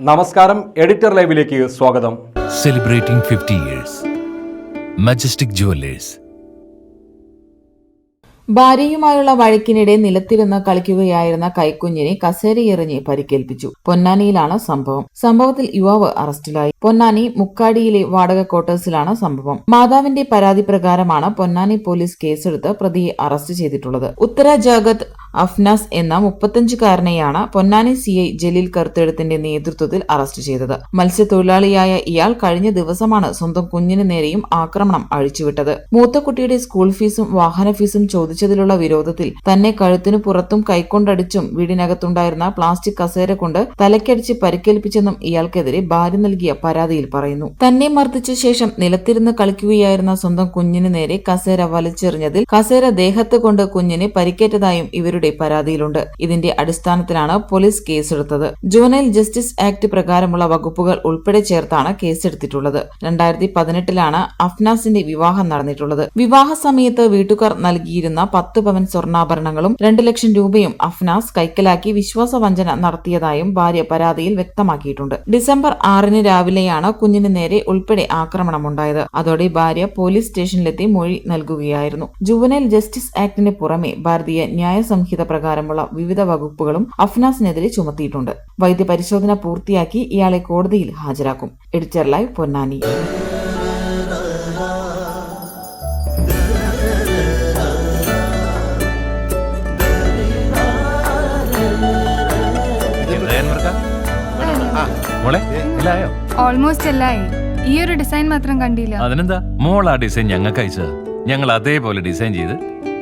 നമസ്കാരം എഡിറ്റർ ലൈവിലേക്ക് സ്വാഗതം. Celebrating fifty years majestic jewellers ഭാര്യയുമായുള്ള വഴക്കിനിടെ നിലത്തിരുന്ന് കളിക്കുകയായിരുന്ന കൈക്കുഞ്ഞിനെ കസേരയെറിഞ്ഞ് പരിക്കേൽപ്പിച്ചു. പൊന്നാനിയിലാണ് സംഭവം. സംഭവത്തിൽ യുവാവ് അറസ്റ്റിലായി. പൊന്നാനി മുക്കാടിയിലെ വാടക ക്വാർട്ടേഴ്സിലാണ് സംഭവം. മാതാവിന്റെ പരാതി പ്രകാരമാണ് പൊന്നാനി പോലീസ് കേസെടുത്ത് പ്രതിയെ അറസ്റ്റ് ചെയ്തിട്ടുള്ളത്. ഉത്തര ജാഗത് അഫ്നാസ് എന്ന മുപ്പത്തഞ്ചുകാരനെയാണ് പൊന്നാനി സി ഐ ജലീൽ കറുത്തെഴുത്തിന്റെ നേതൃത്വത്തിൽ അറസ്റ്റ് ചെയ്തത്. മത്സ്യത്തൊഴിലാളിയായ ഇയാൾ കഴിഞ്ഞ ദിവസമാണ് സ്വന്തം കുഞ്ഞിന് നേരെയും ആക്രമണം അഴിച്ചുവിട്ടത്. മൂത്ത കുട്ടിയുടെ സ്കൂൾ ഫീസും വാഹന ഫീസും ചോദിച്ചതിലുള്ള വിരോധത്തിൽ തന്നെ കഴുത്തിനു പുറത്തും കൈക്കൊണ്ടടിച്ചും വീടിനകത്തുണ്ടായിരുന്ന പ്ലാസ്റ്റിക് കസേര കൊണ്ട് തലക്കടിച്ച് പരിക്കേൽപ്പിച്ചെന്നും ഇയാൾക്കെതിരെ ഭാര്യ നൽകിയ പരാതിയിൽ പറയുന്നു. തന്നെ മർദ്ദിച്ച ശേഷം നിലത്തിരുന്ന് കളിക്കുകയായിരുന്ന സ്വന്തം കുഞ്ഞിന് നേരെ കസേര വലിച്ചെറിഞ്ഞതിൽ കസേര ദേഹത്ത് കൊണ്ട് കുഞ്ഞിനെ പരിക്കേറ്റതായും ഇവരുടെ പരാതിയിലുണ്ട്. ഇതിന്റെ അടിസ്ഥാനത്തിലാണ് പോലീസ് കേസെടുത്തത്. ജുവനൈൽ ജസ്റ്റിസ് ആക്ട് പ്രകാരമുള്ള വകുപ്പുകൾ ഉൾപ്പെടെ ചേർത്താണ് കേസെടുത്തിട്ടുള്ളത്. രണ്ടായിരത്തി പതിനെട്ടിലാണ് അഫ്നാസിന്റെ വിവാഹം നടന്നിട്ടുള്ളത്. വിവാഹ സമയത്ത് വീട്ടുകാർ നൽകിയിരുന്ന പത്ത് പവൻ സ്വർണാഭരണങ്ങളും രണ്ട് ലക്ഷം രൂപയും അഫ്നാസ് കൈക്കലാക്കി വിശ്വാസവഞ്ചന നടത്തിയതായും ഭാര്യ പരാതിയിൽ വ്യക്തമാക്കിയിട്ടുണ്ട്. ഡിസംബർ ആറിന് രാവിലെയാണ് കുഞ്ഞിന് നേരെ ഉൾപ്പെടെ ആക്രമണമുണ്ടായത്. അതോടെ ഭാര്യ പോലീസ് സ്റ്റേഷനിലെത്തി മൊഴി നൽകുകയായിരുന്നു. ജുവനൈൽ ജസ്റ്റിസ് ആക്ടിന് പുറമെ ഭാരതീയ ന്യായ സംഹിത പ്രകാരമുള്ള വിവിധ വകുപ്പുകളും അഫ്നാസിനെതിരെ ചുമത്തിയിട്ടുണ്ട്. വൈദ്യപരിശോധന പൂർത്തിയാക്കി ഇയാളെ കോടതിയിൽ ഹാജരാക്കും. Editor live Ponnani. ഓൾമോസ്റ്റ് എല്ലായി. ഈ ഒരു ഡിസൈൻ മാത്രം കണ്ടില്ല. അതിനെന്താ? മോൾ ആ ഡിസൈൻ ഞങ്ങൾക്ക് അയച്ചത് ഞങ്ങൾ അതേപോലെ ഡിസൈൻ ചെയ്ത്